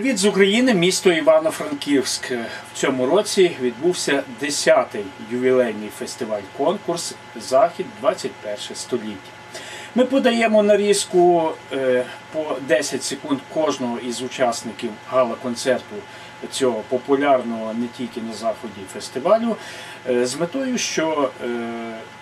Привіт з України, місто Івано-Франківськ. В цьому році відбувся 10-й ювілейний фестиваль-конкурс Захід 21 століття. Ми подаємо нарізку е, по 10 секунд кожного із учасників гала-концерту цього популярного не тільки на заході фестивалю, е, з метою, що е,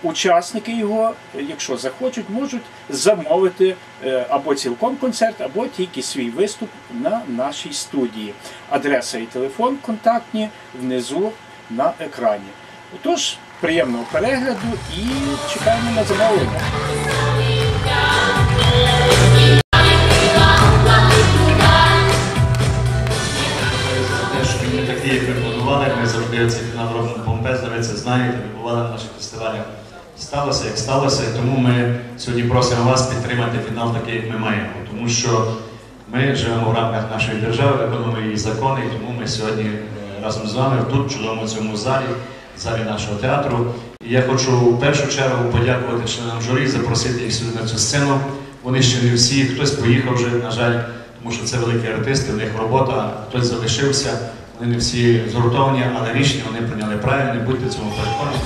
учасники його, якщо захочуть, можуть замовити е, або цілком концерт, або тільки свій виступ на нашій студії. Адреса і телефон контактні внизу на екрані. Отож, приємного перегляду і чекаємо на замовлення. Цей фінал помпезно, ви це знаєте, ви бували на наших фестивалях. Сталося, як сталося, і тому ми сьогодні просимо вас підтримати фінал такий, як ми маємо. Тому що ми живемо в рамках нашої держави, виконуємо її закони, і тому ми сьогодні е, разом з вами тут, в чудовому цьому залі, в залі нашого театру. І я хочу в першу чергу подякувати членам журі, запросити їх сюди на цю сцену. Вони ще не всі, хтось поїхав вже, на жаль, тому що це великі артисти, в них робота, хтось залишився, вони не всі згуртовані, але рішення вони прийняли правильне, будьте цьому переконані.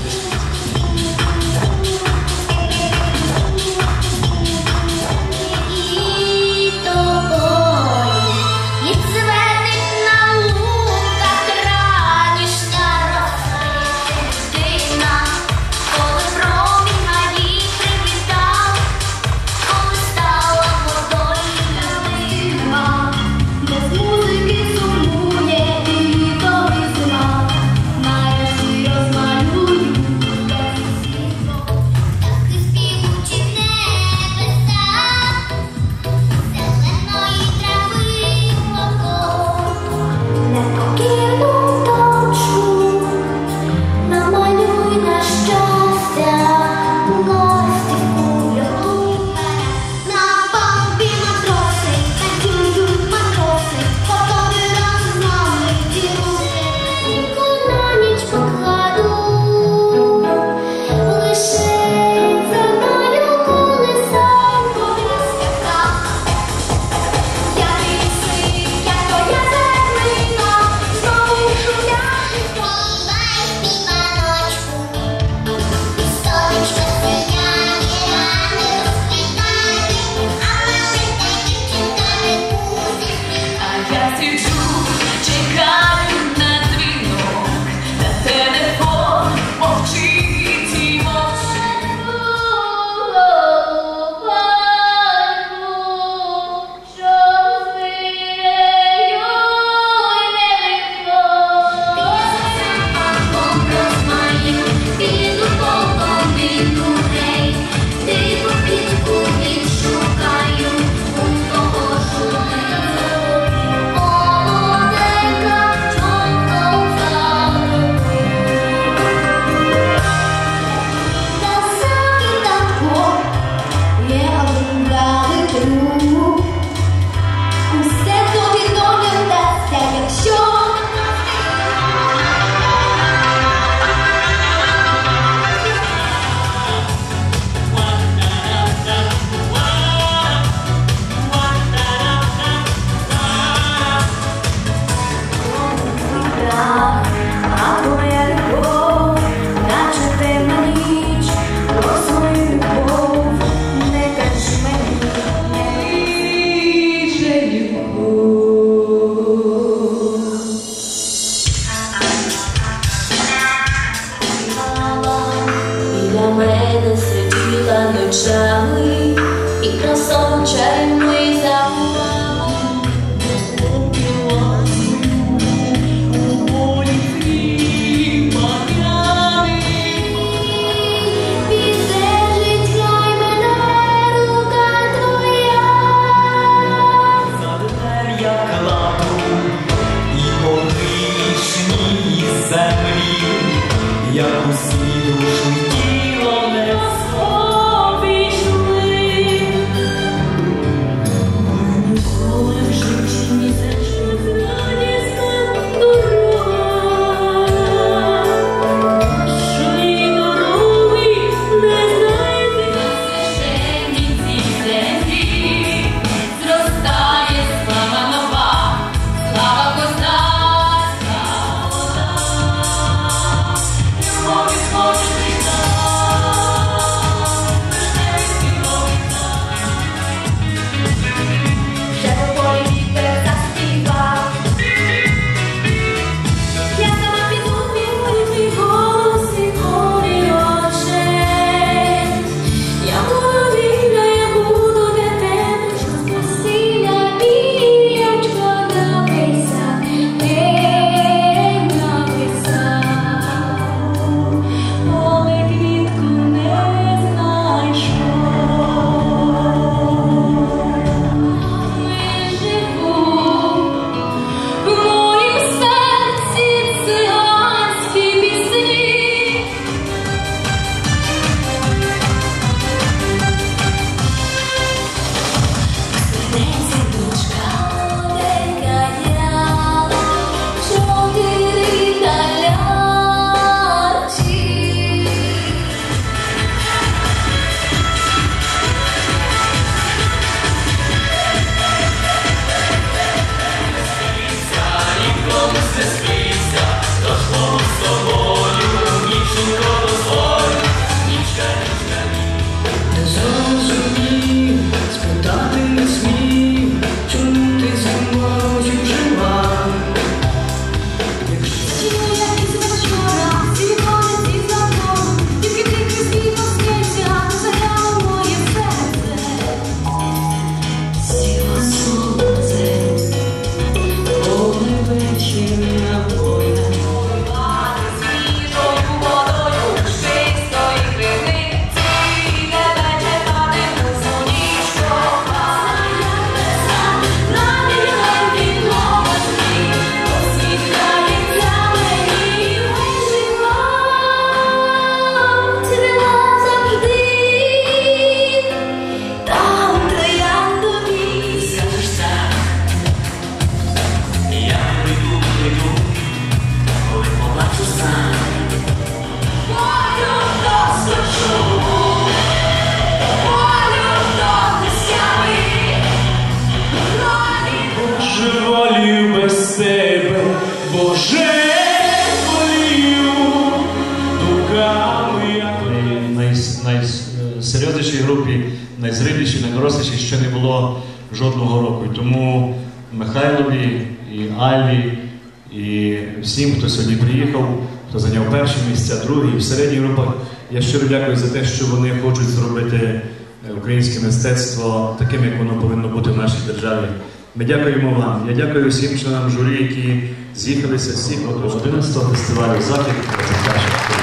очами і красом чарівний мене рука я клапу і по вишній землі, як у світу. Найсерйознішій групі, найзрілішій, найдорослішій ще не було жодного року. І тому Михайлові і Аллі, і всім, хто сьогодні приїхав, хто зайняв перше місця, друге і в середній групах. Я щиро дякую за те, що вони хочуть зробити е, українське мистецтво таким, як воно повинно бути в нашій державі. Ми дякуємо вам. Я дякую всім членам журі, які з'їхалися всіх 11-го фестивалю Захід 21